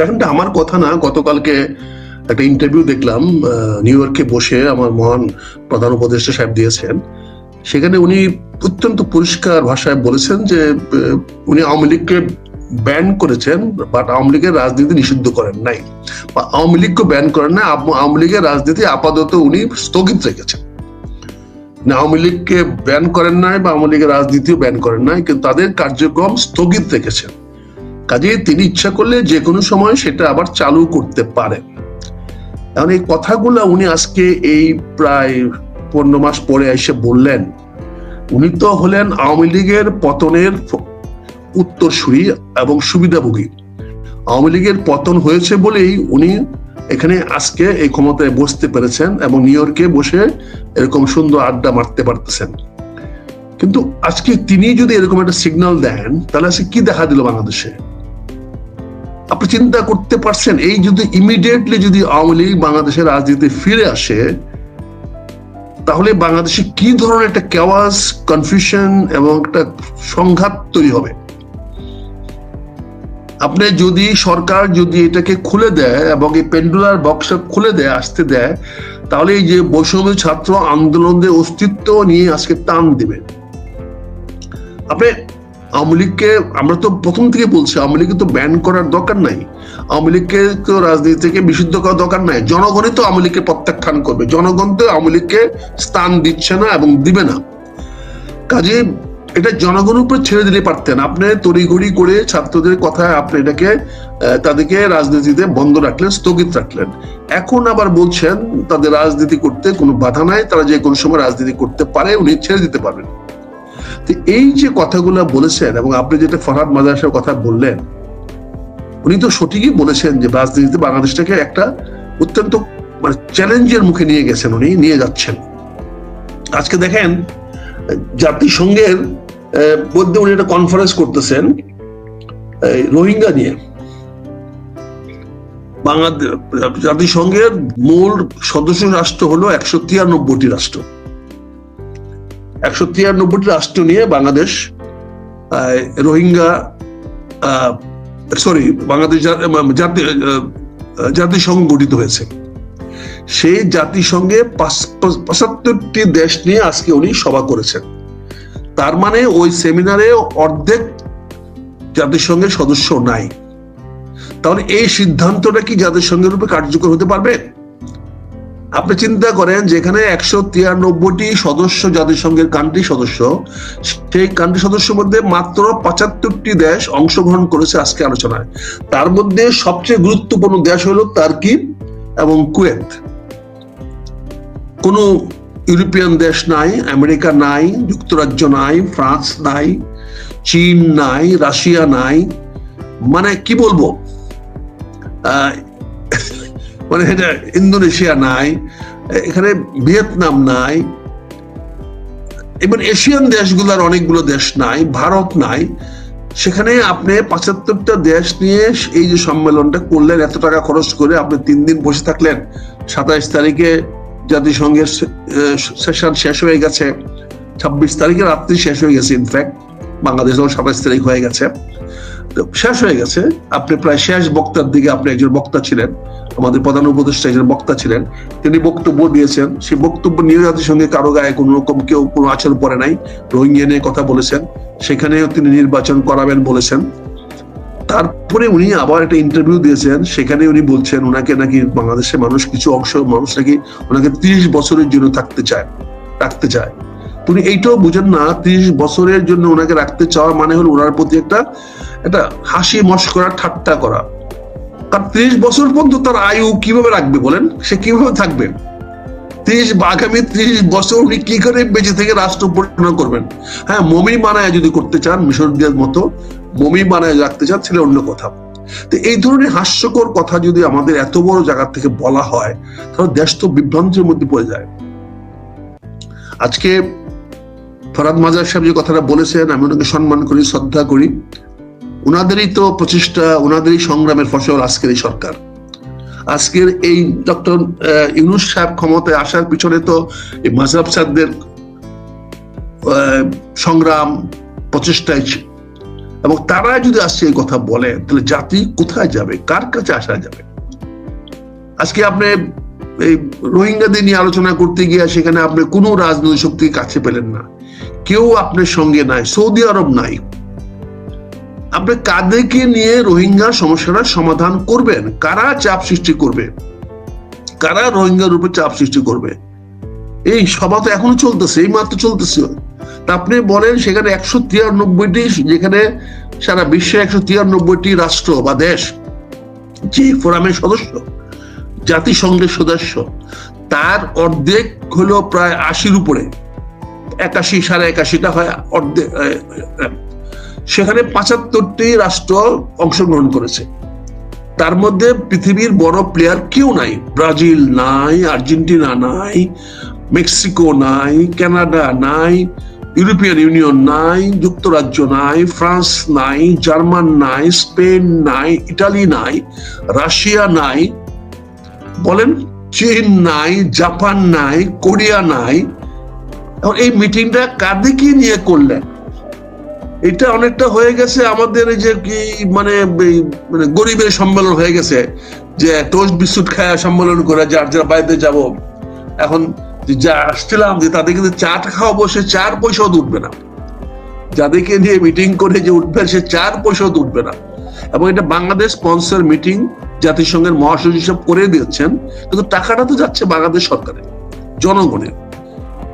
দেখেন আমার কথা না, গতকালকে একটা ইন্টারভিউ দেখলাম নিউ ইয়র্কে বসে আমার মহান প্রধান উপদেষ্টা সাহেব দিয়েছেন। সেখানে উনি অত্যন্ত পরিষ্কার ভাষায় বলেছেন যে উনি আওয়ামী লীগকে ব্যান করেছেন বাট আওয়ামী লীগের রাজনীতি নিষিদ্ধ করেন নাই। বা আওয়ামী লীগকে ব্যান করেন না আওয়ামী লীগের রাজনীতি আপাতত উনি স্থগিত রেখেছেন। না, আওয়ামী লীগকে ব্যান করেন নাই বা আওয়ামী লীগের রাজনীতিও ব্যান করেন নাই, কিন্তু তাদের কার্যক্রম স্থগিত রেখেছেন। কাজে তিনি ইচ্ছা করলে যে কোনো সময় সেটা আবার চালু করতে পারেন এখন এই কথাগুলো উনি আজকে এই প্রায় পনেরো মাস পরে এসে বললেন। উনি তো হলেন আওয়ামী লীগের পতনের উত্তরসূরি এবং সুবিধাভোগী। আওয়ামী লীগের পতন হয়েছে বলেই উনি এখানে আজকে এই ক্ষমতায় বসতে পেরেছেন এবং নিউ ইয়র্কে বসে এরকম সুন্দর আড্ডা মারতে পারতেছেন। কিন্তু আজকে তিনি যদি এরকম একটা সিগন্যাল দেন, তাহলে আজকে কি দেখা দিল বাংলাদেশে? আপনি চিন্তা করতে পারছেন, এই যদি ইমিডিয়েটলি যদি আওয়ামী লীগ বাংলাদেশের রাজনীতি ফিরে আসে, তাহলে বাংলাদেশে কি ধরনের একটা কেওয়াস কনফিউশন এবং একটা সংঘাত তৈরি হবে? আপনি যদি সরকার যদি এটাকে খুলে দেয় এবং এই পেন্ডুলার বক্স খুলে দেয়, আসতে দেয়, তাহলে এই যে বৈষম্য ছাত্র আন্দোলনের অস্তিত্ব নিয়ে আজকে টান দিবে। আপনি আওয়ামী লীগকে আমরা তো প্রথম থেকে বলছি, আওয়ামী লীগকে তো ব্যান করার দরকার নাই। আওয়ামী লীগকে তো রাজনীতি থেকে নিষিদ্ধ করার দরকার নাই। জনগণই তো আওয়ামী লীগকে প্রত্যাখ্যান করবে। জনগণ তো আওয়ামী লীগকে স্থান দিচ্ছে না এবং দিবে না। কাজে এটা জনগণের উপর ছেড়ে দিলে পারতেন আপনি তড়িঘড়ি করে ছাত্রদের কথায় আপনি এটাকে তাদেরকে রাজনীতিতে বন্ধ রাখলেন, স্থগিত রাখলেন। এখন আবার বলছেন, তাদের রাজনীতি করতে কোনো বাধা নাই, তারা যে কোনো সময় রাজনীতি করতে পারে, উনি ছেড়ে দিতে পারবেন। তো এই যে কথাগুলো বলেছেন এবং আপনি যেটা ফরহাদ মাদাসের কথা বললেন, উনি তো সঠিকই বলেছেন যে রাজনীতিতে বাংলাদেশটাকে একটা অত্যন্ত মানে চ্যালেঞ্জের মুখে নিয়ে গেছেন, উনি নিয়ে যাচ্ছেন। আজকে দেখেন, জাতিসংঘের মধ্যে উনি একটা কনফারেন্স করতেছেন রোহিঙ্গা নিয়ে। বাংলাদেশ, জাতিসংঘের মূল সদস্য রাষ্ট্র হলো একশো তিরানব্বইটি রাষ্ট্র। একশো তিরানব্বইটি রাষ্ট্র নিয়ে বাংলাদেশ রোহিঙ্গা সরি বাংলাদেশ জাতিসংঘ গঠিত হয়েছে। সেই জাতিসংঘে পাঁচ- পাঁচ- পঁচাত্তরটি দেশ নিয়ে আজকে উনি সভা করেছেন। তার মানে ওই সেমিনারে অর্ধেক জাতিসংঘের সদস্য নাই। তাহলে এই সিদ্ধান্তটা কি জাতিসংঘের রূপে কার্যকর হতে পারবে? আপনি চিন্তা করেন যেখানে একশো তিরানব্বইটি সদস্য জাতিসংঘের কান্ট্রি সদস্য, সেই কান্ট্রি সদস্যের মধ্যে মাত্র পঁচাত্তরটি দেশ অংশগ্রহণ করেছে আজকে আলোচনায়। তার মধ্যে সবচেয়ে গুরুত্বপূর্ণ দেশ হলো তার্কি এবং কুয়েত। কোনো ইউরোপিয়ান দেশ নাই, আমেরিকা নাই, যুক্তরাজ্য নাই, ফ্রান্স নাই, চীন নাই, রাশিয়া নাই। মানে কি বলব? মানে এটা ইন্দোনেশিয়া নাই, এখানে ভিয়েতনাম নাই এবং এশিয়ান দেশগুলোর অনেকগুলো দেশ নাই, ভারত নাই। সেখানে আপনি পঁচাত্তরটা দেশ নিয়ে এই যে সম্মেলনটা করলেন, এত টাকা খরচ করে আপনি তিন দিন বসে থাকলেন। সাতাইশ তারিখে জাতিসংঘের সেশন শেষ হয়ে গেছে, ছাব্বিশ তারিখে রাত্রি শেষ হয়ে গেছে ইনফ্যাক্ট বাংলাদেশ সাতাইশ তারিখ হয়ে গেছে। শেষ হয়ে গেছে। আপনি প্রায় শেষ বক্তার দিকে আপনি একজন বক্তা ছিলেন। আমাদের প্রধান উপদেষ্টা একজন বক্তা ছিলেন। তিনি বক্তব্য দিয়েছেন। সেই বক্তব্য নিয়ে জাতিসংঘে কারও গায়ে কোনো রকম কেউ কোনো আচরণ পড়ে নাই। রোহিঙ্গা নিয়ে কথা বলেছেন। সেখানেও তিনি নির্বাচন করাবেন বলেছেন। তারপরে উনি আবার একটা ইন্টারভিউ দিয়েছেন। সেখানে উনি বলছেন, ওনাকে নাকি বাংলাদেশের মানুষ কিছু অংশ, মানুষ নাকি ওনাকে ত্রিশ বছরের জন্য থাকতে চায়, রাখতে চায়। উনি এইটাও বুঝেন না, ত্রিশ বছরের জন্য ওনাকে রাখতে চাওয়া মানে হলো ওনার প্রতি একটা একটা হাসি মস্করা, ঠাট্টা করা। কারণ ত্রিশ বছর পর্যন্ত তার আয়ু কীভাবে রাখবে বলেন? সে কীভাবে থাকবে? ত্রিশ, আগামী ত্রিশ বছর উনি কি করে বেঁচে থেকে রাষ্ট্র পরিচালনা করবেন? হ্যাঁ মমি মানায় যদি করতে চান মিশর দিয়ার মতো মমি বানায় রাখতে চান ছেলে অন্য কথা। তো এই ধরনের হাস্যকর কথা যদি আমাদের এত বড় জায়গা থেকে বলা হয়, তাহলে দেশ তো বিভ্রান্তির মধ্যে পড়ে যায়। আজকে ফরাদ মাজার সাহেব যে কথাটা বলেছেন, আমি ওনাকে সম্মান করি, শ্রদ্ধা করি। ওনাদেরই তো প্রচেষ্টা ওনাদেরই সংগ্রামের ফসল আজকের এই সরকার। আজকের এই ডক্টর ইউনুস সাহেব ক্ষমতায় আসার পিছনে তো এই মাজাব সাহেবদের সংগ্রাম প্রচেষ্টাই ছি- এবং তারা যদি আজকে এই কথা বলে, তাহলে জাতি কোথায় যাবে? কার কাছে আসা যাবে? আজকে আপনি এই রোহিঙ্গাদের নিয়ে আলোচনা করতে গিয়ে সেখানে আপনি কোনো রাজনৈতিক শক্তি কাছে পেলেন না। কেউ আপনার সঙ্গে নাই, সৌদি আরব নাই আপনি কাদেরকে নিয়ে রোহিঙ্গা সমস্যাটার সমাধান করবেন? কারা চাপ সৃষ্টি করবে? কারা রোহিঙ্গার উপর চাপ সৃষ্টি করবে? এই সভা তো এখনও চলতেছে, এই মাত্র চলতেছে। তা আপনি বলেন সেখানে একশো তিরানব্বইটি, যেখানে সারা বিশ্বে একশো তিরানব্বইটি রাষ্ট্র বা দেশ, যে ফোরামের সদস্য, জাতিসংঘের সদস্য, তার অর্ধেক হলো প্রায় আশির উপরে। একাশি, সাড়ে একাশিটা হয় অর্ধেক সেখানে পঁচাত্তরটি রাষ্ট্র অংশগ্রহণ করেছে। তার মধ্যে পৃথিবীর বড় প্লেয়ার কেউ নাই। ব্রাজিল নাই, আর্জেন্টিনা নাই, মেক্সিকো নাই, কানাডা নাই, ইউরোপিয়ান ইউনিয়ন নাই, যুক্তরাজ্য নাই, ফ্রান্স নাই, জার্মান নাই, স্পেন নাই, ইটালি নাই, রাশিয়া নাই, বলেন চীন নাই, জাপান নাই, কোরিয়া নাই। এখন এই মিটিংটা কাদেরকে নিয়ে করলেন? এটা অনেকটা হয়ে গেছে আমাদের এই যে কি মানে মানে গরিবের সম্মেলন হয়ে গেছে, যে টোস্ট বিস্কুট খায়া সম্মেলন করে যার যার বাড়িতে যাব। এখন যা আসছিলাম যে তাদের কিন্তু চাটা খাওয়াবো, সে চার পয়সাও উঠবে না। যাদেরকে নিয়ে মিটিং করে যে উঠবে, সে চার পয়সাও উঠবে না। এবং এটা বাংলাদেশ স্পন্সর মিটিং জাতিসংঘের মহাসচিব সব করে দিয়েছেন, কিন্তু টাকাটা তো যাচ্ছে বাংলাদেশ সরকারের, জনগণের।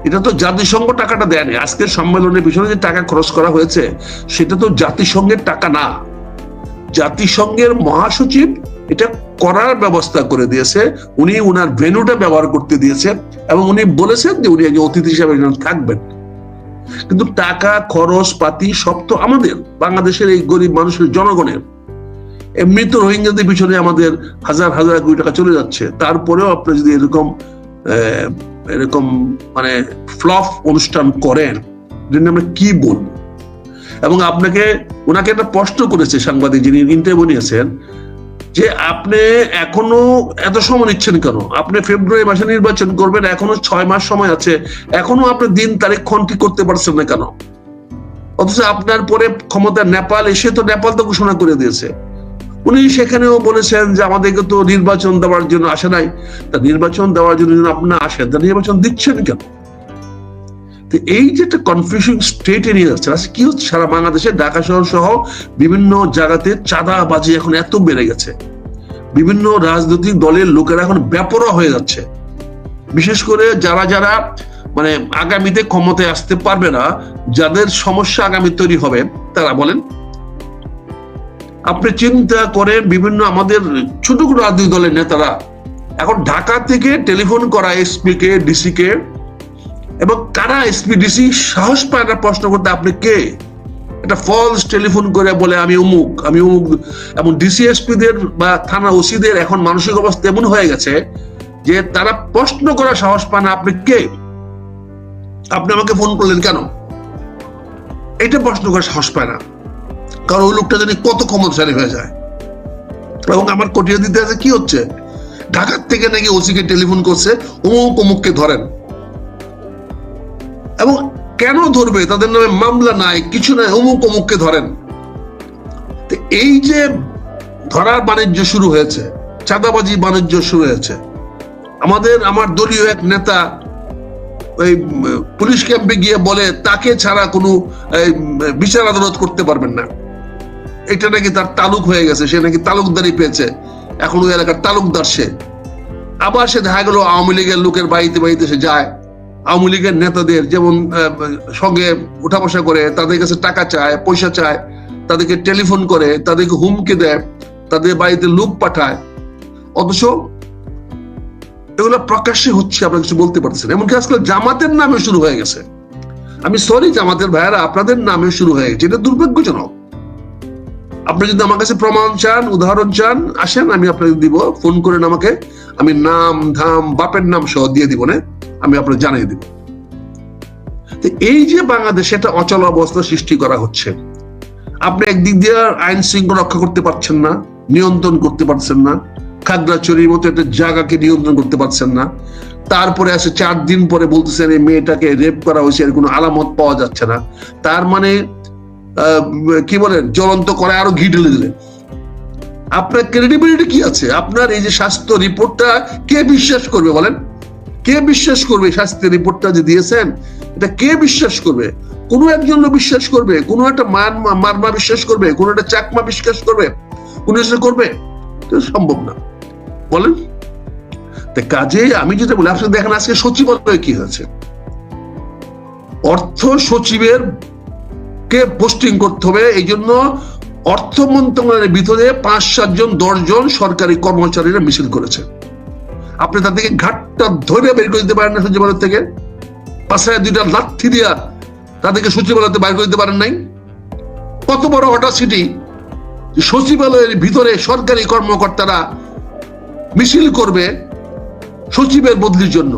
এটা তো জাতিসংঘ টাকাটা দেয়নি। আজকের সম্মেলনের পিছনে যে টাকা খরচ করা হয়েছে, সেটা তো জাতিসংঘের টাকা না। জাতিসংঘের মহাসচিব এটা করার ব্যবস্থা করে দিয়েছে। উনি উনার ভেনুটা ব্যবহার করতে দিয়েছে এবং উনি বলেছেন যে উনি একজন অতিথি হিসাবে থাকবেন। কিন্তু টাকা, খরচ, পাতি সব তো আমাদের, বাংলাদেশের এই গরিব মানুষের জনগণের। এমনি তো রোহিঙ্গাদের পিছনে আমাদের হাজার হাজার কোটি টাকা চলে যাচ্ছে। তারপরেও আপনি যদি এরকম এরকম মানে ফ্লফ অনুষ্ঠান করেন আমরা কি বলব এবং আপনাকে, ওনাকে একটা প্রশ্ন করেছে সাংবাদিক যিনি ইন্টারভিউ নিয়েছেন, যে আপনি এখনও এত সময় নিচ্ছেন কেন? আপনি ফেব্রুয়ারি মাসে নির্বাচন করবেন, এখনও ছয় মাস সময় আছে, এখনও আপনি দিন, তারিখ খন ঠিক করতে পারছেন না কেন? অথচ আপনার পরে ক্ষমতা নেপাল, এসে তো নেপাল তো ঘোষণা করে দিয়েছে। উনি সেখানেও বলেছেন যে আমাদেরকে তো নির্বাচন দেওয়ার জন্য আসে নাই। তা নির্বাচন দেওয়ার জন্য আপনার আসেন, তা নির্বাচন দিচ্ছেন কেন? এই যে একটা কনফিউশন স্টেটে নিয়ে যাচ্ছে, আজকে কি হচ্ছে? সারা বাংলাদেশে, ঢাকা শহর সহ বিভিন্ন জায়গাতে চাঁদাবাজি এখন এত বেড়ে গেছে। বিভিন্ন রাজনৈতিক দলের লোকেরা এখন ব্যাপরা হয়ে যাচ্ছে। বিশেষ করে যারা যারা মানে আগামীতে ক্ষমতায় আসতে পারবে না, যাদের সমস্যা আগামী তৈরি হবে, তারা বলেন আপনি চিন্তা করেন, বিভিন্ন আমাদের ছোট ছোট রাজনৈতিক দলের নেতারা, এখন ঢাকা থেকে টেলিফোন করা এসপি কে ডিসি কে, এবং কারা এসপি ডিসি সাহস পায় না প্রশ্ন করতে, আপনি কে? একটা ফলস টেলিফোন করে বলে, আমি অমুক আমি অমুক। এবং ডিসিএসপি দের বা থানা ওসিদের এখন মানসিক অবস্থা এমন হয়ে গেছে যে তারা প্রশ্ন করা সাহস পায় না, আপনি কে? আপনি আমাকে ফোন করলেন কেন? এটা প্রশ্ন করা সাহস পায় না। কারণ ওই লোকটা জানি কত ক্ষমতাশালী হয়ে যায়। এবং আমার কটিয়া দিতে আছে, কি হচ্ছে? ঢাকার থেকে নাকি ওসিকে টেলিফোন করছে, অমুক অমুককে ধরেন। এবং কেন ধরবে? তাদের নামে মামলা নাই, কিছু নাই, অমুক অমুককে ধরেন। এই যে ধরার বাণিজ্য শুরু হয়েছে, চাঁদাবাজি বাণিজ্য শুরু হয়েছে, আমাদের, আমার দলীয় এক নেতা ওই পুলিশ ক্যাম্পে গিয়ে বলে, তাকে ছাড়া কোনো বিচার আদালত করতে পারবেন না। এটা নাকি তার তালুক হয়ে গেছে, সে নাকি তালুকদারি পেয়েছে। এখন ওই এলাকার তালুকদার সে। আবার সে দেখা গেল আওয়ামী লীগের লোকের বাড়িতে বাড়িতে সে যায়। আওয়ামী লীগের নেতাদের যেমন সঙ্গে উঠা বসা করে, তাদের কাছে টাকা চায়, পয়সা চায়, তাদেরকে টেলিফোন করে, তাদেরকে হুমকি দেয়, তাদের বাড়িতে লোক পাঠায়। অথচ এগুলো প্রকাশ্যে হচ্ছে, আপনার কিছু বলতে পারছেন এমনকি আজকাল জামাতের নামে শুরু হয়ে গেছে। আমি সরি জামাতের ভাইয়ারা, আপনাদের নামে শুরু হয়ে গেছে। এটা দুর্ভাগ্যজনক। আপনি যদি আমার কাছে প্রমাণ চান, উদাহরণ চান, আসেন, আমি আপনাকে দিব, ফোন করেন আমাকে, আমি নাম, ধাম, বাপের নাম সহ দিয়ে দিব না আমি আপনাকে জানিয়ে দিব। এই যে বাংলাদেশে একটা অচল অবস্থা সৃষ্টি করা হচ্ছে, আপনি একদিক দিয়ে আইন শৃঙ্খলা রক্ষা করতে পারছেন না, নিয়ন্ত্রণ করতে পারছেন না, খাগড়াছড়ির মতো একটা জায়গাকে নিয়ন্ত্রণ করতে পারছেন না, তারপরে আসে চার দিন পরে বলতেছেন এই মেয়েটাকে রেপ করা হয়েছে, এর কোনো আলামত পাওয়া যাচ্ছে না। তার মানে কি বলেন, জ্বলন্ত করে আরও ঘি ঢেলে দিলেন। আপনার ক্রেডিবিলিটি কি আছে? আপনার এই যে স্বাস্থ্য রিপোর্টটা কে বিশ্বাস করবে বলেন? কে বিশ্বাস করবে স্বাস্থ্য রিপোর্টটা যে দিয়েছেন? এটা কে বিশ্বাস করবে? কোনো একজন বিশ্বাস করবে? কোনো একটা মারমা মারমা বিশ্বাস করবে? কোনো একটা চাকমা বিশ্বাস করবে? কোনো করবে? সম্ভব না। বলেন। কাজে আমি যেটা বলি, আপনি দেখেন আজকে সচিবালয়ে কি হয়েছে? অর্থ সচিবের কে পোস্টিং করতে হবে? এই জন্য অর্থ মন্ত্রণালয়ের ভিতরে পাঁচ সাতজন দশজন সরকারি কর্মচারীরা মিছিল করেছে। আপনি তাদেরকে ঘাটটা ধরে বের করে দিতে পারেন না সচিবালয় থেকে। পাশে দুইটা লাঠি দিয়া তাদেরকে সচিবালয়তে বাইর করে দিতে পারেন নাই। কত বড় অটাসিটি সচিবালয়ের ভিতরে সরকারি কর্মকর্তারা মিছিল করবে সচিবের বদলির জন্য।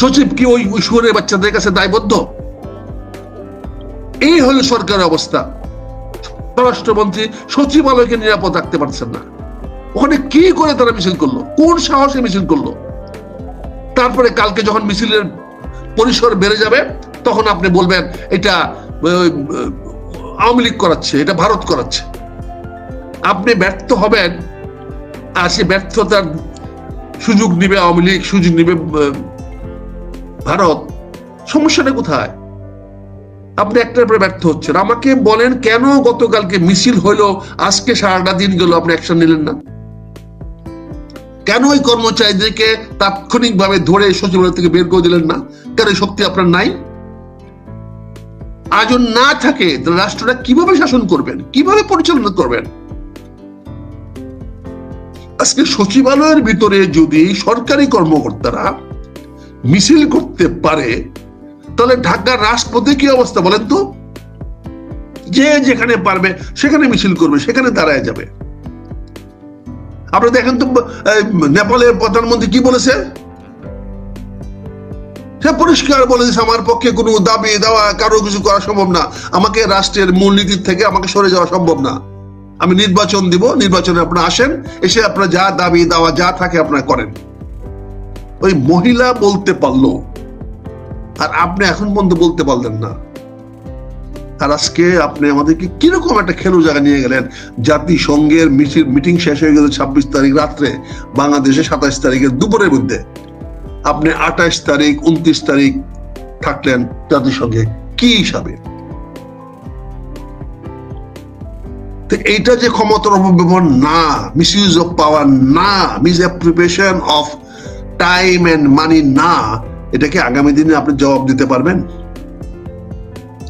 সচিব কি ওই ওই শুয়ারের বাচ্চাদের কাছে দায়বদ্ধ? এই হলো সরকারের অবস্থা। স্বরাষ্ট্রমন্ত্রী সচিবালয়কে নিরাপদ রাখতে পারছেন না। ওখানে কি করে তারা মিছিল করল? কোন সাহসে মিছিল করল? তারপরে কালকে যখন মিছিলের পরিসর বেড়ে যাবে, তখন আপনি বলবেন, এটা আওয়ামী লীগ করাচ্ছে, এটা ভারত করাচ্ছে। আপনি ব্যর্থ হবেন, আর সে ব্যর্থতার সুযোগ নিবে আওয়ামী লীগ, সুযোগ নিবে ভারত। সমস্যাটা কোথায়? আপনি একটার পরে ব্যর্থ হচ্ছেন। আমাকে বলেন কেন গতকালকে মিছিল হইল আজকে সারাটা দিন গেল, আপনি অ্যাকশন নিলেন না? কেন ওই কর্মচারীদেরকে তাৎক্ষণিকভাবে ধরে সচিবালয় থেকে বের করে দিলেন না? কেন শক্তি আপনার নাই? আজও না থাকে রাষ্ট্রটা কীভাবে শাসন করবেন? কীভাবে পরিচালনা করবেন? আজকে সচিবালয়ের ভিতরে যদি সরকারি কর্মকর্তারা মিছিল করতে পারে তাহলে ঢাকার রাজপথে কি অবস্থা বলেন তো? যে যেখানে পারবে, সেখানে মিছিল করবে, সেখানে দাঁড়ায় যাবে। আপনি দেখেন তো নেপালের প্রধানমন্ত্রী কি বলেছে? সে পরিষ্কার বলে আমার পক্ষে কোনো দাবি দেওয়া, কারও কিছু করা সম্ভব না। আমাকে রাষ্ট্রের মূলনীতির থেকে আমাকে সরে যাওয়া সম্ভব না। আমি নির্বাচন দিব, নির্বাচনে আপনারা আসেন, এসে আপনারা যা দাবি দেওয়া, যা থাকে আপনারা করেন। ওই মহিলা বলতে পারল আর আপনি এখন পর্যন্ত বলতে পারলেন না। আর আজকে আপনি আমাদেরকে কীরকম একটা খেলু জায়গা নিয়ে গেলেন? জাতিসংঘের মিটিং শেষ হয়ে গেল ছাব্বিশ তারিখ রাত্রে, বাংলাদেশে সাতাইশ তারিখের দুপুরের মধ্যে। আপনি আঠাইশ তারিখ, উনত্রিশ তারিখ থাকলেন জাতিসংঘে। কি হিসাবে? তো এইটা যে ক্ষমতার অপব্যবহার না মিস ইউজ অফ পাওয়ার না misappropriation of time and money না এটাকে আগামী দিনে আপনি জবাব দিতে পারবেন।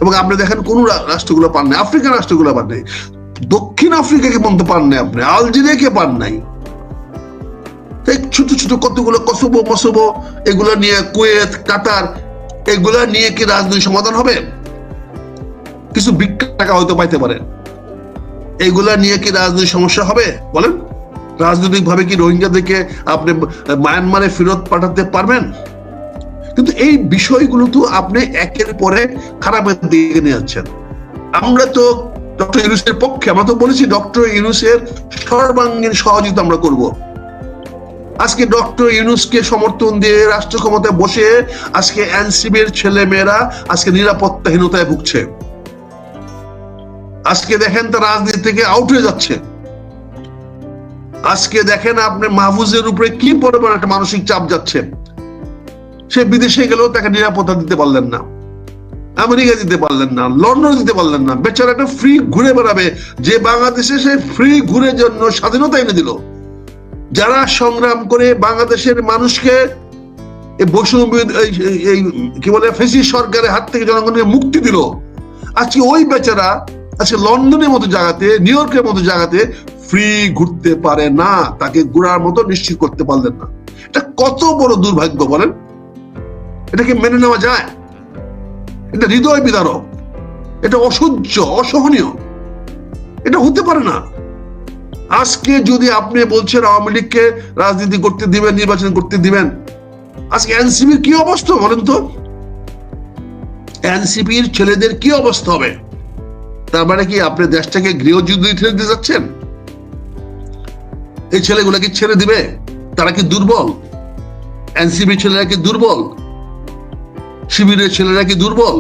এবং আপনি দেখেন কোন রাষ্ট্রগুলো পান নাই আফ্রিকান রাষ্ট্রগুলো পান নাই, দক্ষিণ আফ্রিকাকে পর্যন্ত পান নাই আপনি? আলজেরিয়াকে পান নাই? ছোট ছোট কতগুলো কসবো মসবো এগুলো নিয়ে কুয়েত, কাতার, এগুলা নিয়ে কি রাজনৈতিক সমাধান হবে? কিছু বিজ্ঞ টাকা হয়তো পাইতে পারেন এগুলা নিয়ে কি রাজনৈতিক সমস্যা হবে? বলেন। রাজনৈতিক ভাবে কি রোহিঙ্গাদেরকে আপনি মায়ানমারে ফেরত পাঠাতে পারবেন? কিন্তু এই বিষয়গুলো তো আপনি একের পরে খারাপের দিকে নিয়ে যাচ্ছেন। আমরা তো ডক্টর ইউনুসের পক্ষে, আমরা তো বলেছি ডক্টর ইউনুসের সর্বাঙ্গীন সহযোগিতা আমরা করব। আজকে ডক্টর ইউনুসকে সমর্থন দিয়ে রাষ্ট্র ক্ষমতায় বসে আজকে এনসিবির ছেলে মেয়েরা আজকে নিরাপত্তাহীনতায় ভুগছে। আজকে দেখেন তার রাজনীতি থেকে আউট হয়ে যাচ্ছে। আজকে দেখেন আপনি মাহফুজের উপরে কি পরিমাণ একটা মানসিক চাপ যাচ্ছে। সে বিদেশে গেলেও তাকে নিরাপত্তা দিতে পারলেন না, আমেরিকা দিতে পারলেন না, লন্ডন দিতে পারলেন না। বেচারা একটা ফ্রি ঘুরে বেড়াবে, যে বাংলাদেশে সে ফ্রি ঘুরে জন্য স্বাধীনতা এনে দিল। যারা সংগ্রাম করে বাংলাদেশের মানুষকে এই কি বলে ফেসি সরকারের হাত থেকে জনগণকে মুক্তি দিল। আজকে ওই বেচারা আজকে লন্ডনের মতো জায়গাতে, নিউ ইয়র্কের মতো জায়গাতে ফ্রি ঘুরতে পারে না, তাকে ঘোরার মতো নিশ্চিত করতে পারলেন না। এটা কত বড় দুর্ভাগ্য বলেন? এটাকে মেনে নেওয়া যায়। এটা হৃদয় বিদারক। এটা অসহ্য, অসহনীয়। এটা হতে পারে না। আজকে যদি আপনি বলছেন আওয়ামী লীগকে রাজনীতি করতে দিবেন, নির্বাচন করতে দিবেন, আজকে এনসিপির কি অবস্থা বলেন তো? এনসিপির ছেলেদের কি অবস্থা হবে? তার মানে কি আপনি দেশটাকে গৃহযুদ্ধ ঠেলে দিতে যাচ্ছেন? এই ছেলেগুলা কি ছেড়ে দিবে? তারা কি দুর্বল? এনসিপি ছেলেরা কি দুর্বল? শিবিরের ছেলেরা কি দুর্বল?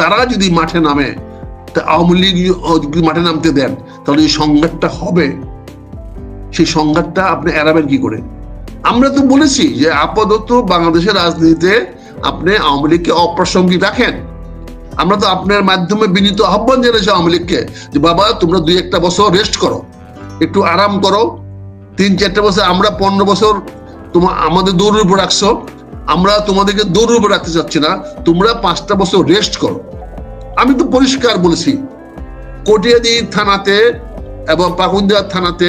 তারা যদি মাঠে নামে, তা আওয়ামী লীগ যদি মাঠে নামতে দেন, তাহলে যে সংঘাতটা হবে। সেই সংঘাতটা আপনি এড়াবেন কি করে? আমরা তো বলেছি যে আপাতত বাংলাদেশের রাজনীতিতে আপনি আওয়ামী লীগকে অপ্রাসঙ্গিক রাখেন। আমরা তো আপনার মাধ্যমে বিনীত আহ্বান জানিয়েছি আওয়ামী লীগকে যে, বাবা, তোমরা দুই একটা বছর রেস্ট করো, একটু আরাম করো। তিন চারটা বছর, আমরা পনেরো বছর তোমার আমাদের দৌড়ের উপর রাখছো। আমরা তোমাদেরকে দৌড়ের রাখতে চাচ্ছি না। তোমরা পাঁচটা বছর রেস্ট করো। আমি তো পরিষ্কার বলেছি। কটিয়াদি থানাতে এবং পাকুন্দিয়া থানাতে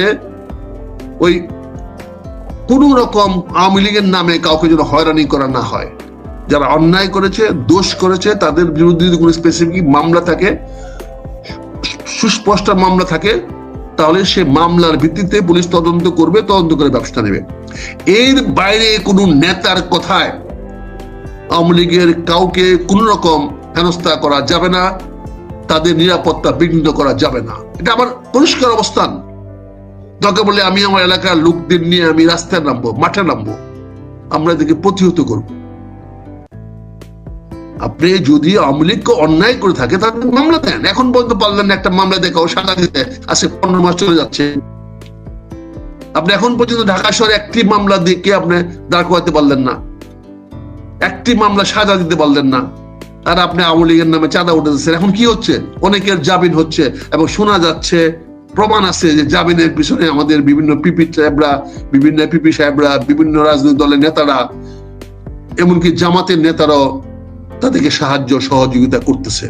ওই কোন রকম আওয়ামী লীগের নামে কাউকে যেন হয়রানি করা না হয়। যারা অন্যায় করেছে, দোষ করেছে, তাদের বিরুদ্ধে যদি কোনো স্পেসিফিক মামলা থাকে, সুস্পষ্ট মামলা থাকে তাহলে সে মামলার ভিত্তিতে পুলিশ তদন্ত করবে, তদন্ত করে ব্যবস্থা নেবে। এর বাইরে কোনো নেতার কথায় আওয়ামী লীগের কাউকে কোন রকম হেনস্থা করা যাবে না, তাদের নিরাপত্তা বিঘ্নিত করা যাবে না। এটা আমার পরিষ্কার অবস্থান। দরকার বলে আমি আমার এলাকার লোকদের নিয়ে আমি রাস্তায় নামবো, মাঠে নামবো। আমরা এদেরকে প্রতিহত করব। আপনি যদি আওয়ামী লীগকে অন্যায় করে থাকে, তাহলে মামলা দেন। এখন পর্যন্ত পারলেন না একটা মামলা দেখাও সাজা দিতে। আজকে পনেরো মাস চলে যাচ্ছে। আপনি এখন পর্যন্ত ঢাকা শহরে একটি মামলা দিয়ে আপনি দাঁড় করাতে পারলেন না। একটি মামলা সাজা দিতে পারলেন না। আর আপনি আওয়ামী লীগের নামে চাঁদা উঠে দিচ্ছেন। এখন কি হচ্ছে? অনেকের জামিন হচ্ছে এবং শোনা যাচ্ছে, প্রমাণ আছে যে জামিনের পিছনে আমাদের বিভিন্ন পিপি সাহেবরা, বিভিন্ন পিপি সাহেবরা, বিভিন্ন রাজনৈতিক দলের নেতারা, এমনকি জামাতের নেতারাও তাদেরকে সাহায্য সহযোগিতা করতেছে।